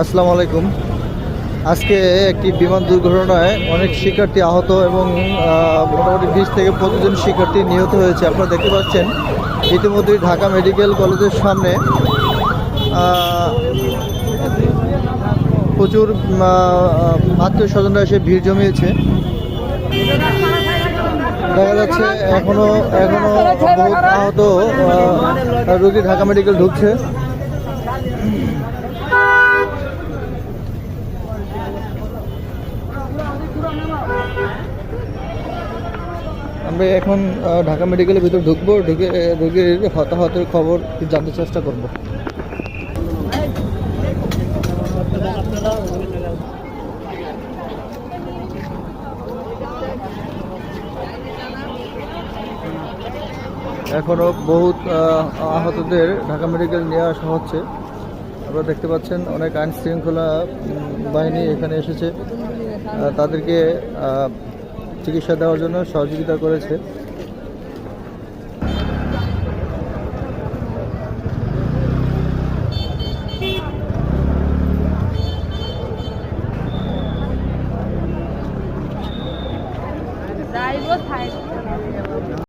আসসালামু আলাইকুম। আজকে একটি বিমান দুর্ঘটনায় অনেক শিক্ষার্থী আহত এবং মোটামুটি বিশ থেকে পঁচিশ জন শিক্ষার্থী নিহত হয়েছে। আপনারা দেখতে পাচ্ছেন ইতিমধ্যেই ঢাকা মেডিকেল কলেজের সামনে প্রচুর আত্মীয় স্বজনরা এসে ভিড় জমিয়েছে। দেখা যাচ্ছে এখনও এখনও বহুত আহত আহ, রোগী ঢাকা মেডিকেল ঢুকছে। আমরা এখন ঢাকা মেডিকেলের ভিতরে ঢুকবো, ঢুকে রোগীর হতাহতের খবর জানতে চেষ্টা করব। এখনও বহুত আহতদের ঢাকা মেডিকেল নিয়ে আসা হচ্ছে। আপনারা দেখতে পাচ্ছেন, অনেক আইন শৃঙ্খলা বাহিনী এখানে এসেছে। তাদেরকে চিকিৎসা দেওয়ার জন্য সহযোগিতা করেছে। যাইব